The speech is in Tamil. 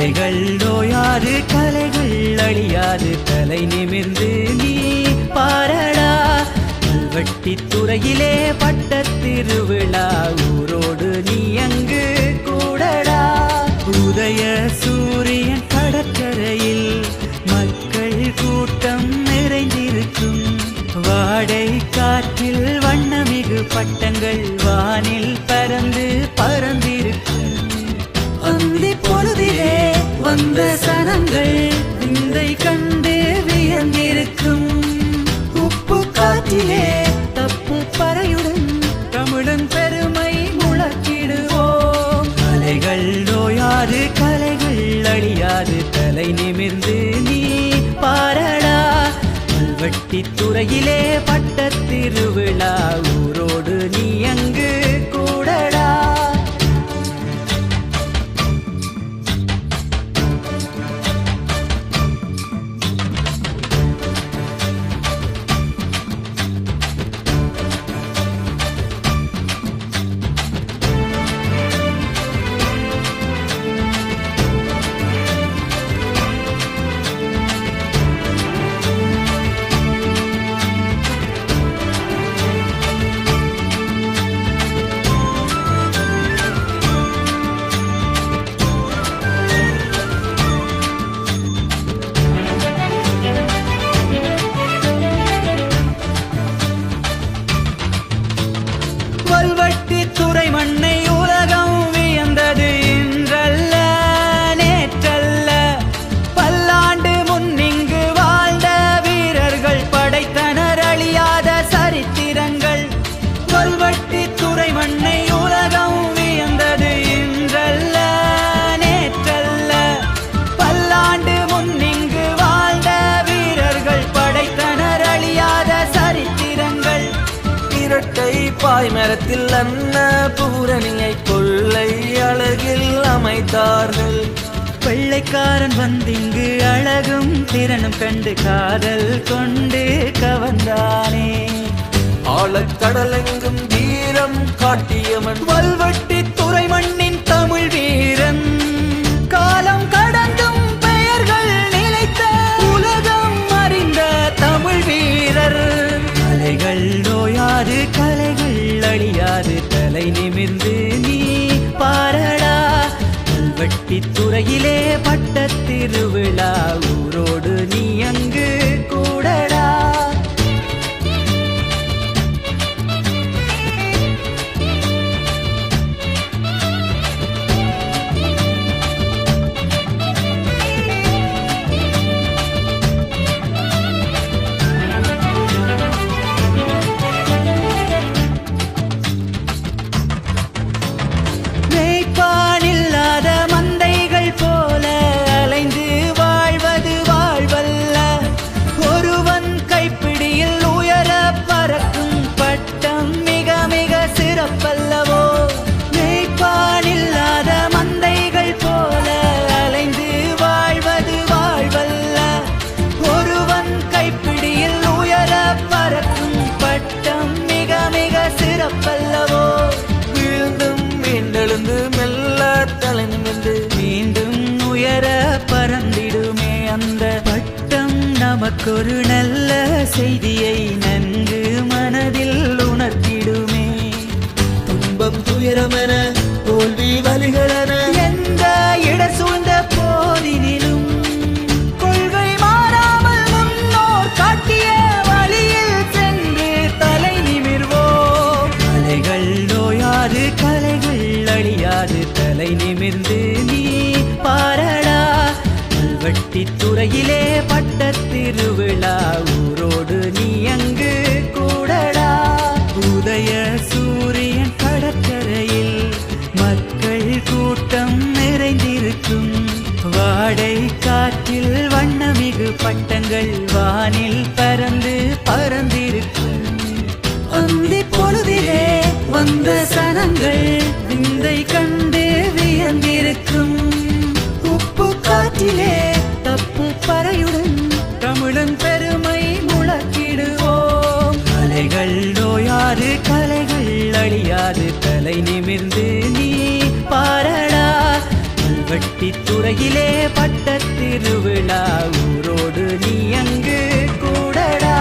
அலைகள் நோயாது கலைகள் அழியாது தலை நிமிர்ந்து நீ பாரடா. கல்வெட்டி துறையிலே பட்ட திருவிழா ஊரோடு நீ அங்கு கூடடா. உதய சூரியன் கடற்கரையில் மக்கள் கூட்டம் நிறைந்திருக்கும். வாடை காற்றில் வண்ணமிகு பட்டங்கள் வானில் பறந்து பறந்திருக்கும். அந்தி பொழுதிலே வந்த சனங்கள் விந்தை கண்டே வியந்திருக்கும். உப்பு காற்றிலே தப்பு பறையுடன் தமிழன் பெருமை முழக்கிடுவோம். கலைகள் நோயாது கலைகள் அழியாது தலை நிமிர்ந்து நீ பாரடா. கல்வெட்டி துறையிலே பட்ட திருவிழா இரட்டை பாய்மரத்தில் அன்ன பூரணியை கொள்ளை அழகில் அமைத்தார்கள். வெள்ளைக்காரன் வந்திங்கு அழகும் திறனும் கண்டு காதல் கொண்டு கவர்ந்தானே. ஆழக்கடலெங்கும் வீரம் காட்டியவன். வல்வட்டி துறை மண்ணின் தலை நிமிர்ந்து நீ பாரடா. கல்வெட்டி துறையிலே பட்ட திருவிழா. ஊரோடு நீ அங்கு கூடடா. மீண்டும் உயர பறந்திடுமே அந்த பட்டம் நமக்கொரு நல்ல செய்தியை நன்கு மனதில் உணர்த்திடுமே. துன்பம் துயரமென தோல்வி வலிகளென. எந்த இட சூழ்ந்த கல்வெட்டி துறையிலே பட்ட திருவிழா. ஊரோடு நீ அங்கு கூடடா. உதய சூரியன் கடற்கரையில் மக்கள் கூட்டம் நிறைந்திருக்கும். வாடை காற்றில் வண்ணமிகு பட்டங்கள் வானில் பறந்து பறந்திருக்கும். அந்தி பொழுதிலே வந்த சனங்கள் விந்தை கண்டு வியந்திருக்கும். உப்பு காற்றிலே பறையுடன் தமிழன் பெருமை முழக்கிடுவோம். கலைகள் நோயாது கலைகள் அழியாது தலை நிமிர்ந்து நீ பாரடா. கல்வெட்டி துறையிலே பட்ட திருவிழா ஊரோடு நீ அங்கு கூடடா.